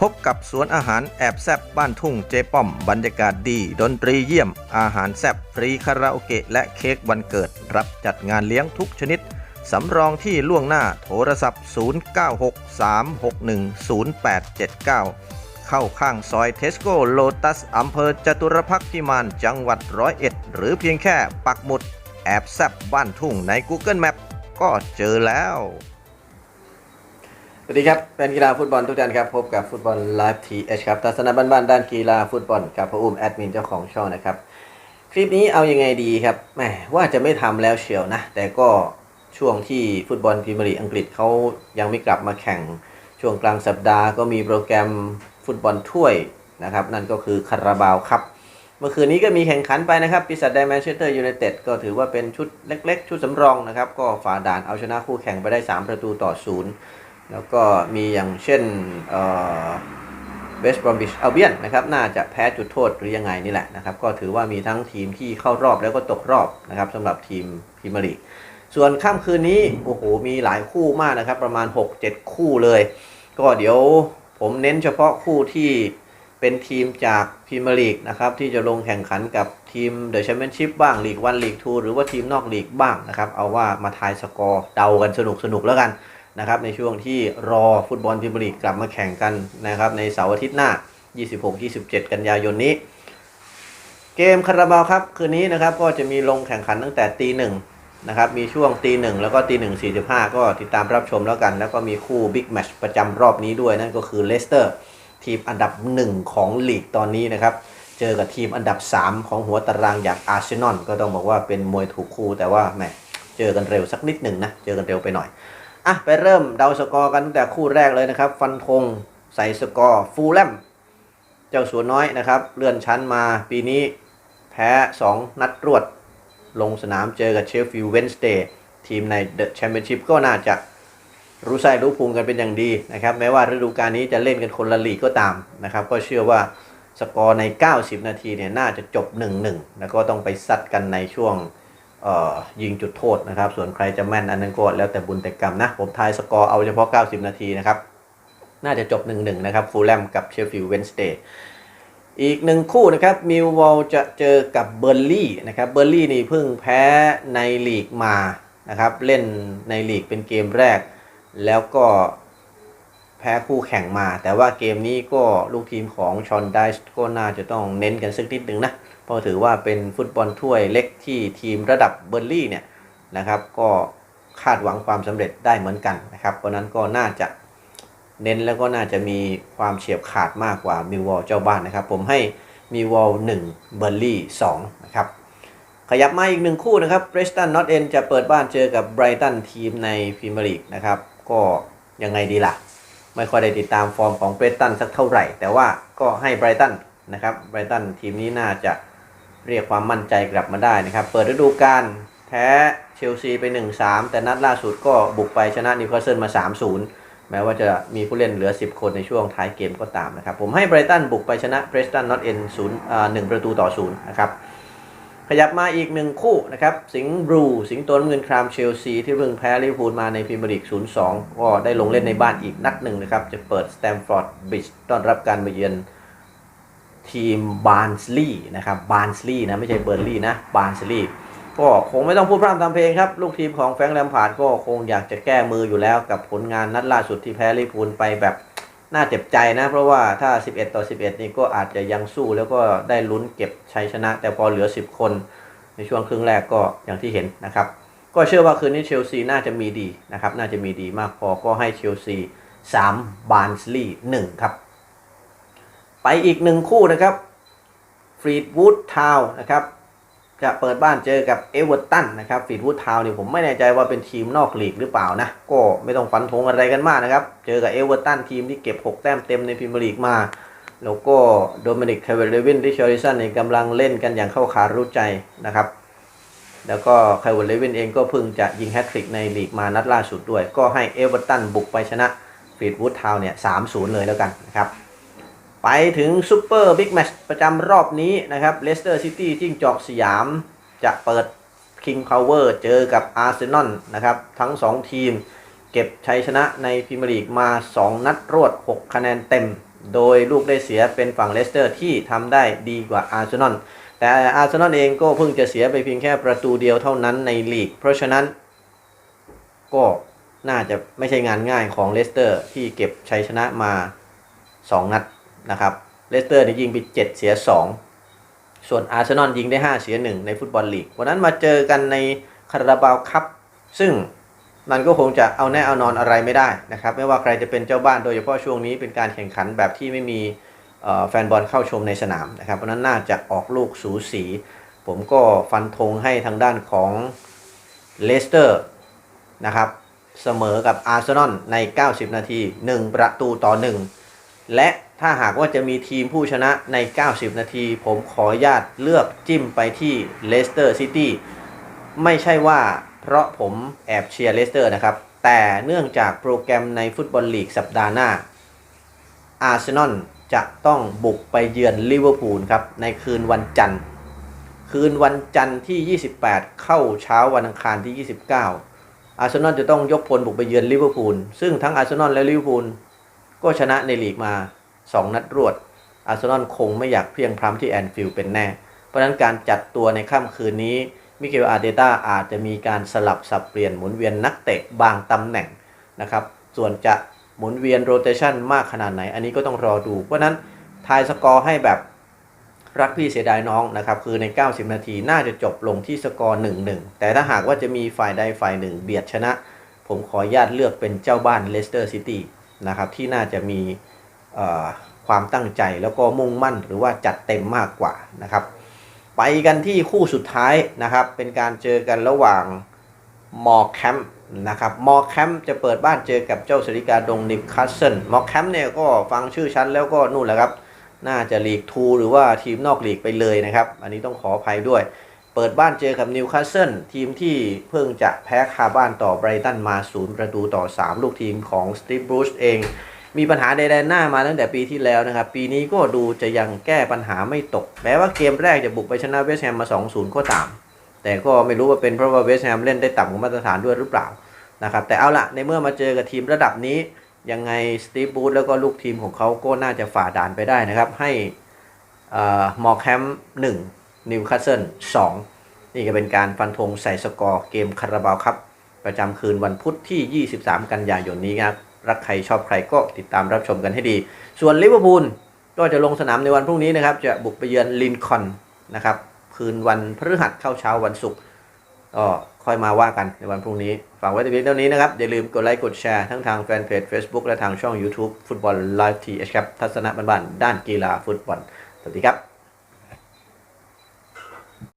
พบกับสวนอาหารแอบแซบบ้านทุ่งเจป้อม บรรยากาศดี ดนตรีเยี่ยม อาหารแซบฟรีคาราโอเกะและเค้กวันเกิด รับจัดงานเลี้ยงทุกชนิด สำรองที่ล่วงหน้าโทรศัพท์ 0963610879 เข้าข้างซอยเทสโก้โลตัสอำเภอจตุรพักษ์พิมานจังหวัดร้อยเอ็ด หรือเพียงแค่ปักหมุด แอบแซบบ้านทุ่งใน Google Map ก็เจอแล้ว วัสดีครับเป็นกีฬาฟุตบอลทุกท่านครับ พบกับฟุตบอลไลฟ์ทีเอชครับทัศนะบ้านๆด้านกีฬาฟุตบอลกับพระอุ้มแอดมินเจ้าของช่องนะครับ คลิปนี้เอาอยัางไงดีครับแหมว่าจะไม่ทำแล้วเชียวนะ แต่ก็ช่วงที่ฟุตบอลพรีเมียร์ลีกอังกฤษเขายังไม่กลับมาแข่ง ช่วงกลางสัปดาห์ก็มีโปรแกรมฟุตบอลถ้วยนะครับ นั่นก็คือคาราบาวครับ เมื่อคืนนี้ก็มีแข่งขันไปนะครับปีศาจแดงแมนเชสเตอร์ยูไนเต็ดก็ถือว่าเป็นชุดเล็ก ๆ ชุดสำรองนะครับก็ฝ่าด่านเอาชนะคู่แข่งไปได้ 3 ประตูต่อศูนย์ แล้วก็มีอย่างเช่นเบสบรอมบิชอัลเบียนนะครับน่าจะแพ้จุดโทษหรือยังไงนี่แหละนะครับ ก็ถือว่ามีทั้งทีมที่เข้ารอบแล้วก็ตกรอบนะครับสำหรับทีมพรีเมียร์ลีกส่วนค่ำคืนนี้โอ้โหมีหลายคู่มากนะครับ ประมาณ 6-7 คู่เลย ก็เดี๋ยวผมเน้นเฉพาะคู่ที่เป็นทีมจากพรีเมียร์ลีกนะครับที่จะลงแข่งขันกับทีมเดอะแชมเปี้ยนชิพบ้างลีกวันลีกทูหรือว่าทีมนอกลีกบ้างนะครับ เอาว่ามาทายสกอร์เดากันสนุกสนุกแล้วกัน นะครับในช่วงที่รอฟุตบอลพรีเมียร์ลีกกลับมาแข่งกันนะครับในเสาร์อาทิตย์หน้า 26-27 กันยายนนี้ เกมคาราบาวครับคืนนี้นะครับก็จะมีลงแข่งขันตั้งแต่ตีหนึ่งนะครับมีช่วงตีหนึ่งแล้วก็ตีหนึ่งสี่สิบห้าก็ติดตามรับชมแล้วกัน แล้วก็มีคู่บิ๊กแมชประจำรอบนี้ด้วยนั่นก็คือเลสเตอร์ทีมอันดับหนึ่งของลีกตอนนี้นะครับเจอกับทีมอันดับ 3 ของหัวตารางอย่างอาร์เซนอลก็ต้องบอกว่าเป็นมวยถูกคู่แต่ว่าแหมเจอกันเร็วสักนิดหนึ่งนะเจอกันเร็วไปหน่อย อะไปเริ่มเดาสกอร์กันตั้งแต่คู่แรกเลยนะครับ ฟันธงใส่สกอร์ฟูลแลมเจ้าสัวน้อยนะครับ เลื่อนชั้นมาปีนี้แพ้ 2 นัดรวด ลงสนามเจอกับเชฟฟิลด์เวนสเดย์ทีมในเดอะแชมเปี้ยนชิพก็น่าจะรู้ไส้รู้ภูมิกันเป็นอย่างดีนะครับ แม้ว่าฤดูกาลนี้จะเล่นกันคนละลีกก็ตามนะครับ ก็เชื่อว่าสกอร์ใน 90 นาทีเนี่ยน่าจะจบ 1-1 แล้วก็ต้องไปซัดกันในช่วง ยิงจุดโทษนะครับ ส่วนใครจะแม่นอันนั้นก็แล้วแต่บุญแต่กรรมนะ ผมทายสกอร์เอาเฉพาะ 90 นาทีนะครับ น่าจะจบ 1-1 นะครับ ฟูลแลมกับเชฟฟิลด์เวนสเดย์อีกหนึ่งคู่นะครับ มิลวอลจะเจอกับเบอร์ลี่นะครับ เบอร์ลี่นี่เพิ่งแพ้ในลีกมานะครับ เล่นในลีกเป็นเกมแรก แล้วก็ แพ้คู่แข่งมา แต่ว่าเกมนี้ก็ลูกทีมของชอนไดส์ก็น่าจะต้องเน้นกันสักนิดหนึ่งนะ เพราะถือว่าเป็นฟุตบอลถ้วยเล็กที่ทีมระดับเบอร์ลี่เนี่ยนะครับก็คาดหวังความสำเร็จได้เหมือนกันนะครับ เพราะนั้นก็น่าจะเน้นแล้วก็น่าจะมีความเฉียบขาดมากกว่ามิววอลเจ้าบ้านนะครับ ผมให้มิววอล1เบอร์ลี่2นะครับขยับมาอีกหนึ่งคู่นะครับเ r รสตันนอตเอนจะเปิดบ้านเจอกับไบรตันทีมในพรีเมียร์ลีกนะครับ ก็ยังไงดีล่ะ ไม่ค่อยได้ติดตามฟอร์มของเ r รตันสักเท่าไหร่ แต่ว่าก็ให้ไบรตันนะครับไบรตันทีมนี้น่าจะเรียกความมั่นใจกลับมาได้นะครับ เปิดฤดูกาลแพ้เชลซีไป 1-3 แต่นัดล่าสุดก็บุกไปชนะนิวคาสเซิลมา 3-0 แม้ว่าจะมีผู้เล่นเหลือ 10 คนในช่วงท้ายเกมก็ตามนะครับ ผมให้ไบรตันบุกไปชนะเพรสตันนอตเอ็นศูนย์อ่าหนึ่งประตูต่อศูนย์นะครับ ขยับมาอีกหนึ่งคู่นะครับ สิงห์บลู สิงห์โตน้ำเงินครามเชลซี ที่เพิ่งแพ้ลิเวอร์พูลมาในพรีเมียร์ลีก 0-2 ก็ได้ลงเล่นในบ้านอีกนัดหนึ่งนะครับ จะเปิดสแตมฟอร์ดบริดจ์ต้อนรับการมาเยือนทีมบาร์นสลีย์นะครับบาร์นสลีย์นะ ไม่ใช่เบอร์ลี่นะบาร์นสลีย์ก็คงไม่ต้องพูดพร่ำทำเพลงครับ ลูกทีมของแฟรงค์แลมพาร์ดก็คงอยากจะแก้มืออยู่แล้วกับผลงานนัดล่าสุดที่แพ้ลิเวอร์พูลไปแบบ น่าเจ็บใจนะ เพราะว่าถ้า 11 ต่อ 11 นี่ก็อาจจะยังสู้แล้วก็ได้ลุ้นเก็บชัยชนะ แต่พอเหลือ 10 คน ในช่วงครึ่งแรกก็อย่างที่เห็นนะครับ ก็เชื่อว่าคืนนี้เชลซีน่าจะมีดีนะครับ น่าจะมีดีมากพอก็ให้เชลซี3บาร์นสลีย์1ครับ ไปอีกหนึ่งคู่นะครับฟรีดวูดทาวนะครับ จะเปิดบ้านเจอกับเอเวอร์ตันนะครับฟีดวูดทาวน์เนี่ยผมไม่แน่ใจว่าเป็นทีมนอกลีกหรือเปล่านะ ก็ไม่ต้องฟันธงอะไรกันมากนะครับ เจอกับเอเวอร์ตันทีมที่เก็บ 6 แต้มเต็มในพรีเมียร์ลีกมา แล้วก็โดมินิกคาเวลเลวินริชาริสันนี่กำลังเล่นกันอย่างเข้าขารู้ใจนะครับ แล้วก็คาเวลเลวินเองก็เพิ่งจะยิงแฮตทริกในลีกมานัดล่าสุดด้วย ก็ให้เอเวอร์ตันบุกไปชนะฟีดวูดทาวน์เนี่ย3-0เลยแล้วกันนะครับ ไปถึงซูเปอร์บิ๊กแมตช์ประจำรอบนี้นะครับเลสเตอร์ซิตี้จิ้งจอกสยามจะเปิด King Power เจอกับอาร์เซนอลนะครับ ทั้ง 2 ทีม เก็บชัยชนะในพรีเมียร์ลีกมา 2 นัดรวด 6 คะแนนเต็ม โดยลูกได้เสียเป็นฝั่งเลสเตอร์ที่ทำได้ดีกว่าอาร์เซนอลแต่อาร์เซนอลเองก็เพิ่งจะเสียไปเพียงแค่ประตูเดียวเท่านั้นในลีก เพราะฉะนั้น ก็น่าจะไม่ใช่งานง่ายของเลสเตอร์ที่เก็บชัยชนะมา 2 นัด นะครับเลสเตอร์นี่ยิงไป 7 เสีย 2 ส่วนอาร์เซนอลยิงได้ 5 เสีย 1 ในฟุตบอลลีก วันนั้นมาเจอกันในคาราบาวคัพซึ่งมันก็คงจะเอาแน่เอานอนอะไรไม่ได้นะครับ ไม่ว่าใครจะเป็นเจ้าบ้านโดยเฉพาะช่วงนี้เป็นการแข่งขันแบบที่ไม่มีแฟนบอลเข้าชมในสนามนะครับเพราะฉะนั้นน่าจะออกลูกสูสี ผมก็ฟันธงให้ทางด้านของเลสเตอร์นะครับเสมอกับอาร์เซนอลใน 90 นาที 1 ประตูต่อ 1 และ ถ้าหากว่าจะมีทีมผู้ชนะใน 90 นาที ผมขออนุญาตเลือกจิ้มไปที่เลสเตอร์ซิตี้ไม่ใช่ว่าเพราะผมแอบเชียร์เลสเตอร์นะครับ แต่เนื่องจากโปรแกรมในฟุตบอลลีกสัปดาห์หน้า อาร์เซนอลจะต้องบุกไปเยือนลิเวอร์พูลครับ ในคืนวันจันทร์ คืนวันจันทร์ที่ 28 เข้าเช้าวันอังคารที่ 29 อาร์เซนอลจะต้องยกพลบุกไปเยือนลิเวอร์พูลซึ่งทั้งอาร์เซนอลและลิเวอร์พูลก็ชนะในลีกมา 2 นัดรวด อาร์เซนอลคงไม่อยากเพียงพร้ำที่แอนฟิลด์เป็นแน่ เพราะนั้นการจัดตัวในค่ำคืนนี้มิเกลอาร์เตต้าอาจจะมีการสลับสับเปลี่ยนหมุนเวียนนักเตะบางตำแหน่งนะครับ ส่วนจะหมุนเวียนโรเตชันมากขนาดไหน อันนี้ก็ต้องรอดู เพราะนั้นทายสกอร์ให้แบบรักพี่เสียดายน้องนะครับ คือใน 90 นาทีน่าจะจบลงที่สกอร์ 1-1 แต่ถ้าหากว่าจะมีฝ่ายใดฝ่ายหนึ่งเบียดชนะ ผมขออนุญาตเลือกเป็นเจ้าบ้านเลสเตอร์ซิตี้นะครับที่น่าจะมี ความตั้งใจแล้วก็มุ่งมั่นหรือว่าจัดเต็มมากกว่านะครับ ไปกันที่คู่สุดท้ายนะครับ เป็นการเจอกันระหว่างมอแคมป์นะครับมอแคมป์จะเปิดบ้านเจอกับเจ้าสริกาดงนิวคาสเซิลมอแคมป์เนี่ยก็ฟังชื่อชั้นแล้วก็นู่นแหละครับ น่าจะลีกทูหรือว่าทีมนอกลีกไปเลยนะครับ อันนี้ต้องขออภัยด้วย เปิดบ้านเจอกับนิวคาสเซิลทีมที่เพิ่งจะแพ้คาบ้านต่อไบรตันมาศูนย์ประตูต่อ 3 ลูกทีมของสตีฟบรูซเอง มีปัญหาใดๆหน้ามาตั้งแต่ปีที่แล้วนะครับ ปีนี้ก็ดูจะยังแก้ปัญหาไม่ตก แม้ว่าเกมแรกจะบุกไปชนะเวสต์แฮมมา 2-0 ก็ตาม แต่ก็ไม่รู้ว่าเป็นเพราะว่าเวสต์แฮมเล่นได้ต่ำกว่ามาตรฐานด้วยหรือเปล่านะครับแต่เอาละในเมื่อมาเจอกับทีมระดับนี้ ยังไงสตีฟบูธแล้วก็ลูกทีมของเขาก็น่าจะฝ่าด่านไปได้นะครับ ให้มอร์แคมป์หนึ่งนิวคาสเซิลสองนี่ก็เป็นการฟันธงใส่สกอร์เกมคาราบาวครับ ประจำคืนวันพุธที่ 23 กันยายนนี้ครับ รักใครชอบใครก็ติดตามรับชมกันให้ดี ส่วนลิเวอร์พูลก็จะลงสนามในวันพรุ่งนี้นะครับ จะบุกไปเยือนลินคอนนะครับ คืนวันพฤหัสเข้าเช้าวันศุกร์ก็ค่อยมาว่ากันในวันพรุ่งนี้ฝากไว้แต่เพียงเท่านี้นะครับ อย่าลืมกดไลค์กดแชร์ทั้งทางแฟนเพจ Facebook และทางช่อง YouTube ฟุตบอลไลฟ์ทีเอชครับ ทัศนะบ้านๆด้านกีฬาฟุตบอล สวัสดีครับ